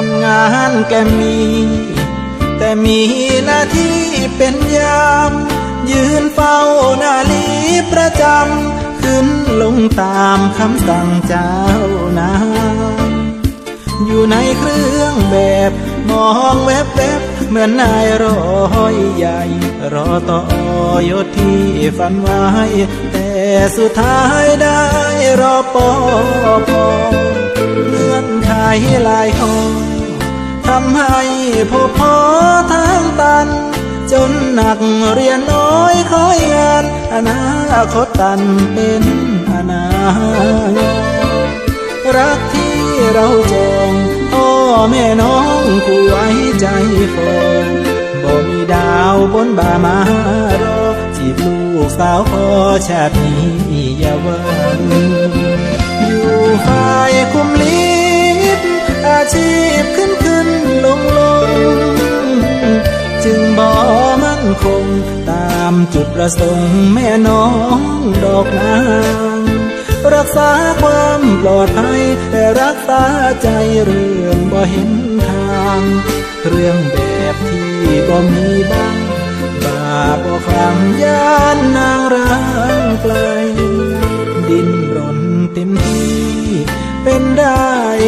ทำงานแกมี แต่มีหน้าที่เป็นยาม ยืนเฝ้านาลีประจำ ขึ้นลงตามคำสั่งเจ้านายอยู่ในเครื่องแบบ มองแวบๆบเหมือนนายร้อยใหญ่ รอต่อยศที่ฝันไว้ แต่สุดท้ายได้รอปอพอเงื่อนไขหลายข้อ ทำให้พบพอทางตัน จนหนักเรียนน้อยคอยงาน อนาคตตันเป็นอนาคตรักที่เราจองพ่อแม่น้องกูไว้ใจฟองบ่มีดาวบนบ่ามารอจีบลูกสาวพอชาตินี้อย่าวังอยู่ฝ่ายคุมลิบอาชีพขึ้น จุดประสงค์แม่น้องดอกนางรักษาความปลอดภัยแต่รักษาใจเรื่องบ่เห็นทาง เรื่องแบบที่บ่มีบ้างบาปบ่คลังย่านนางร้างไกล ดินรนเต็มที่ เป็นได้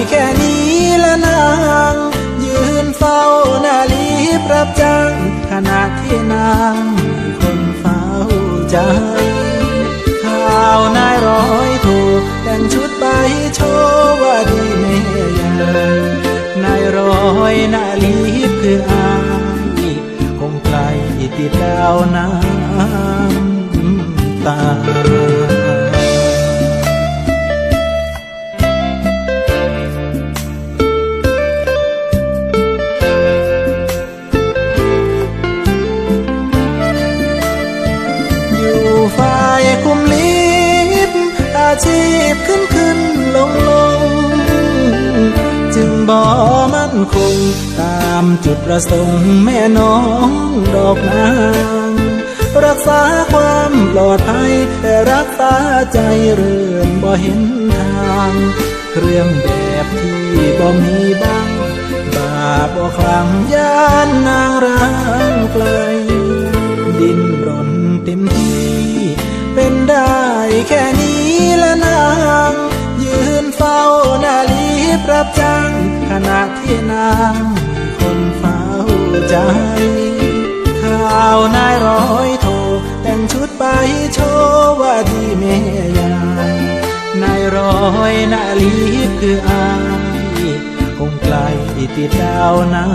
แค่นี้ละนาง ใจ ข่าวนายร้อยถูกแต่งชุดไปโชว์ว่าดีแม่ยายนายร้อยนาลีคืออายคงไกลติดดาวน้ำตา ชีพขึ้นขึ้นลงลง จึงบ่มั่นคง ตามจุดประสงค์แม่น้องดอกนางรักษาความปลอดภัย แต่รักษาใจเรื่องบ่เห็นทาง เครื่องแบบที่บ่มีบ้างบาปบ่คลังย่านนางร้างไกล ดินรนเต็มที่ เป็นได้แค่ รับจ้างขณะที่นางคนเฝ้าใจ ข่าวนายร้อยโท แต่งชุดไปโชว์ว่าดีแม่ยายนายร้อยนาลีคืออายคงไกลติดดาวน้ำ